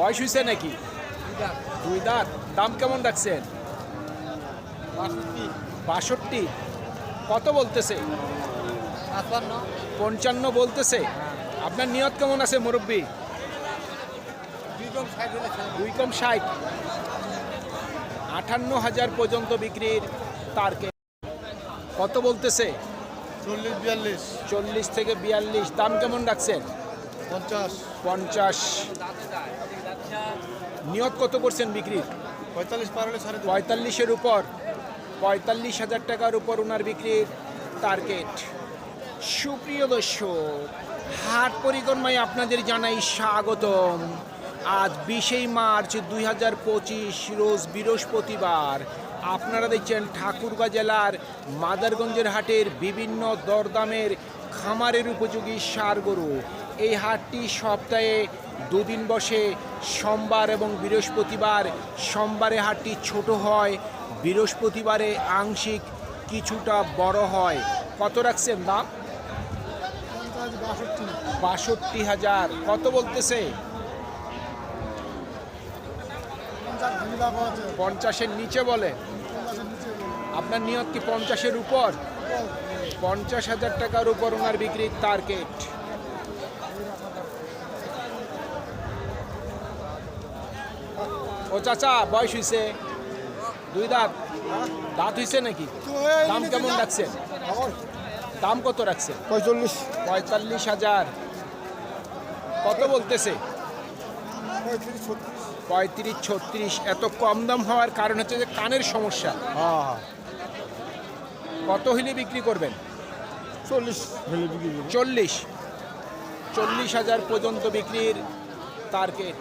বয়স হয়েছে নাকি? দুই দাঁত। দাম কেমন রাখছেন? বাষট্টি। কত বলতেছে? পঞ্চান্ন বলতেছে। আপনার নিয়ত কেমন আছে মুরব্বী? দুই কম ষাট। আটান্ন হাজার পর্যন্ত বিক্রির তারকে কত বলতেছে? চল্লিশ বিয়াল্লিশ। চল্লিশ থেকে বিয়াল্লিশ। দাম কেমন রাখছেন? পঞ্চাশ। নিয়ত কত করছেন বিক্রির পঁয়তাল্লিশ পার হলে। পঁয়তাল্লিশের উপর। পঁয়তাল্লিশ হাজার টাকার উপর ওনার বিক্রির টার্গেট। সুপ্রিয় দর্শক হাট পরিক্রমায় আপনাদের জানাই স্বাগতম। আজ বিশেই মার্চ দুই হাজার পঁচিশ রোজ বৃহস্পতিবার। আপনারা দেখছেন ঠাকুরগাঁ জেলার মাদারগঞ্জের হাটের বিভিন্ন দরদামের খামারের উপযোগী সার গরু। এই হাটটি সপ্তাহে দুদিন বসে, সোমবার এবং বৃহস্পতিবার। সোমবারে হাটটি ছোট হয়, বৃহস্পতিবারে আংশিক কিছুটা বড় হয়। কত রাখছেন দাম? বাষট্টি হাজার। কত বলতেছে? পঞ্চাশের নিচে বলে। আপনার নিয়ত কি পঞ্চাশের উপর? পঞ্চাশ হাজার টাকার উপর ওনার বিক্রির টার্গেট। ও চাচা বয়স হয়েছে দুই দাঁত। দাঁত হয়েছে নাকি? দাম কেমন রাখছেন? দাম কত রাখছেন? পঁয়তাল্লিশ। পঁয়তাল্লিশ হাজার। কত বলতেছে? পঁয়ত্রিশ ছত্রিশ। পঁয়ত্রিশ ছত্রিশ। এত কম দাম হওয়ার কারণ হচ্ছে যে কানের সমস্যা। হ্যাঁ। কত হইলে বিক্রি করবেন? চল্লিশ বিক্রি চল্লিশ। চল্লিশ হাজার পর্যন্ত বিক্রির টার্গেট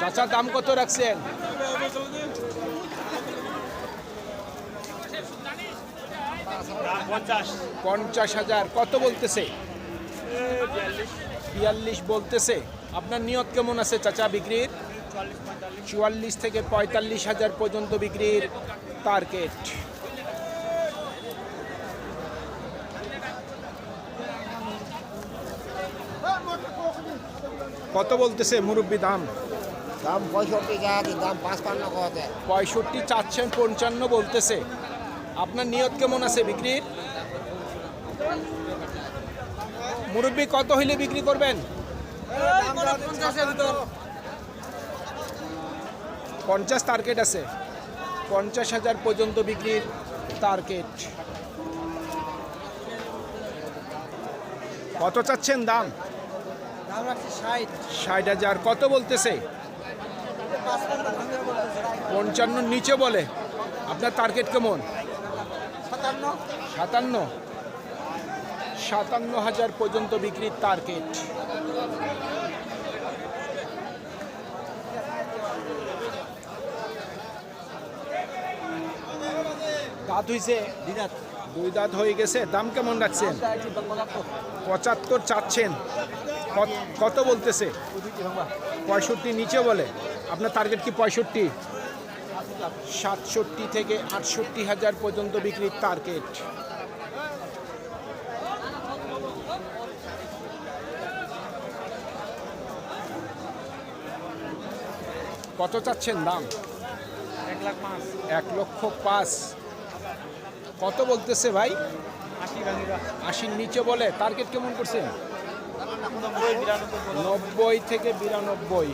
চাচা দাম কত রাখছেন? পঞ্চাশ। হাজার। কত বলতেছে? বিয়াল্লিশ বলতেছে। আপনার নিয়ত কেমন আছে চাচা বিক্রির? চুয়াল্লিশ থেকে পঁয়তাল্লিশ হাজার পর্যন্ত বিক্রির টার্গেট কত বলতেছে মুরব্বী দাম? দাম পঁয়ষট্টি দাম পাঁচ পান্ন পঁয়ষট্টি চাচ্ছেন পঞ্চান্ন বলতেছে। আপনার নিয়ত কেমন আছে বিক্রির? মুরব্বী কত হইলে বিক্রি করবেন? পঞ্চাশ টার্গেট আছে। পঞ্চাশ হাজার পর্যন্ত বিক্রির টার্গেট কত চাচ্ছেন দাম? ষাট। হাজার। কত বলতেছে? পঞ্চান্ন নিচে বলে। আপনার টার্গেট কেমন? সাতান্ন। সাতান্ন। হাজার পর্যন্ত বিক্রির টার্গেট দাঁত হয়েছে দুই দাঁত হয়ে গেছে। দাম কেমন রাখছেন? পঁচাত্তর চাচ্ছেন। কত- বলতেছে? পঁয়ষট্টি নিচে বলে। আপনার টার্গেট কি পঁয়ষট্টি? সাতষট্টি থেকে আটষট্টি হাজার পর্যন্ত বিক্রির টার্গেট কত চাচ্ছেন দাম? এক লাখ পাঁচ। এক লক্ষ পাঁচ। কত বলতেছে ভাই আশির নিচে বলে টার্গেট কেমন করছে নব্বই থেকে বিরানব্বই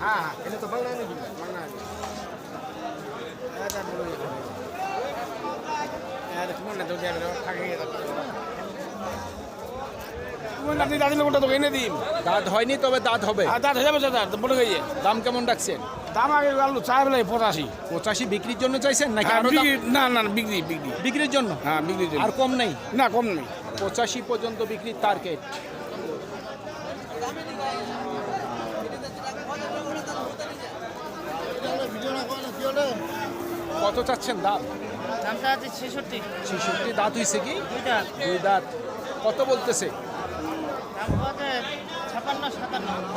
হ্যাঁ এটা তো বাংলা নাকি বাংলা আপনি দাঁড়িয়ে লোকটা তো এনে দিন। দাঁত হয়নি তবে দাঁত হবে। আর দাঁত হয়ে যাবে গিয়ে। দাম কেমন দাম আগে আলু চাই বেলা পঁচাশি। পঁচাশি বিক্রির জন্য চাইছেন নাকি হ্যাঁ, আরও দাম- না না না, বিক্রি বিক্রি। বিক্রির জন্য? হ্যাঁ বিক্রির জন্য। আর কম নেই? না কম নেই। পঁচাশি পর্যন্ত বিক্রির টার্গেট কত চাচ্ছেন দাম? দামটা আছে ছেষট্টি। ছেষট্টি দাঁত হয়েছে কি? দুইটা দুই দাঁত। কত বলতেছে?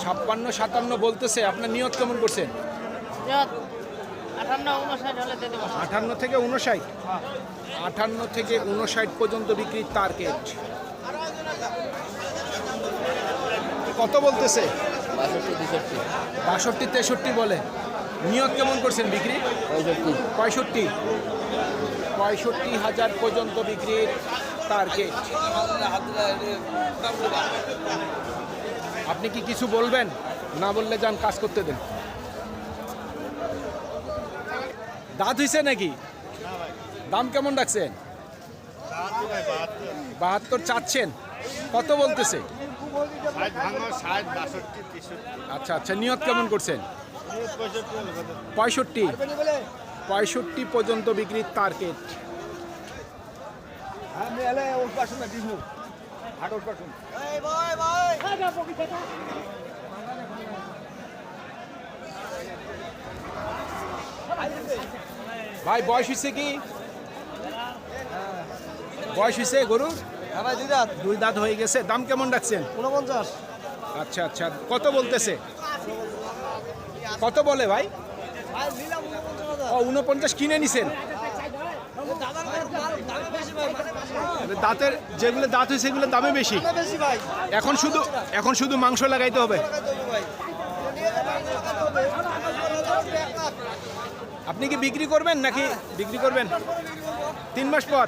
ছাপ্পান্ন সাতান্ন বলতেছে আপনার নিয়ত কেমন করছেন? আটান্ন থেকে উনষাট? আটান্ন থেকে উনষাট পর্যন্ত বিক্রির টার্গেট কত বলতেছে? বাষট্টি তেষট্টি বলে। নিয়ত কেমন করছেন বিক্রি? পঁয়ষট্টি। পঁয়ষট্টি। পঁয়ষট্টি হাজার পর্যন্ত বিক্রির টার্গেট আপনি কি কিছু বলবেন? না বললে যান, কাজ করতে দেন। দাঁত হইছে নাকি? দাম কেমন রাখছেন? বাহাত্তর চাচ্ছেন। কত বলতেছে? আচ্ছা আচ্ছা নিয়ত কেমন করছেন? পঁয়ষট্টি। পঁয়ষট্টি পর্যন্ত বিক্রির টার্গেট ভাই বয়স হয়েছে কি? বয়স হয়েছে গরু? দুই দাঁত। হয়ে গেছে। দাম কেমন রাখছেন? ঊনপঞ্চাশ। আচ্ছা আচ্ছা। কত বলতেছে? কত বলে ভাই? ও উনপঞ্চাশ কিনে নিছেন? দাঁতের যেগুলো দাঁত হয়েছে সেগুলো দামে বেশি বেশি এখন শুধু এখন শুধু মাংস লাগাইতে হবে। আপনি কি বিক্রি করবেন নাকি বিক্রি করবেন? তিন মাস পর।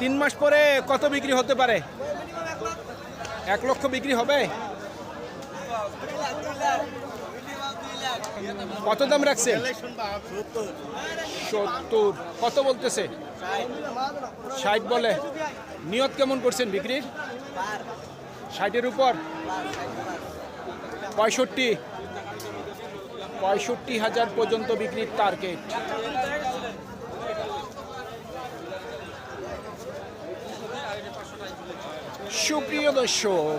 তিন মাস পরে কত বিক্রি হতে পারে? এক লক্ষ বিক্রি হবে? কত দাম রাখছেন? সত্তর। কত বলতেছে? ষাট বলে। নিয়ত কেমন করছেন বিক্রির? ষাটের উপর? পঁয়ষট্টি। পঁয়ষট্টি হাজার পর্যন্ত বিক্রির টার্গেট সুপ্রিয় দর্শক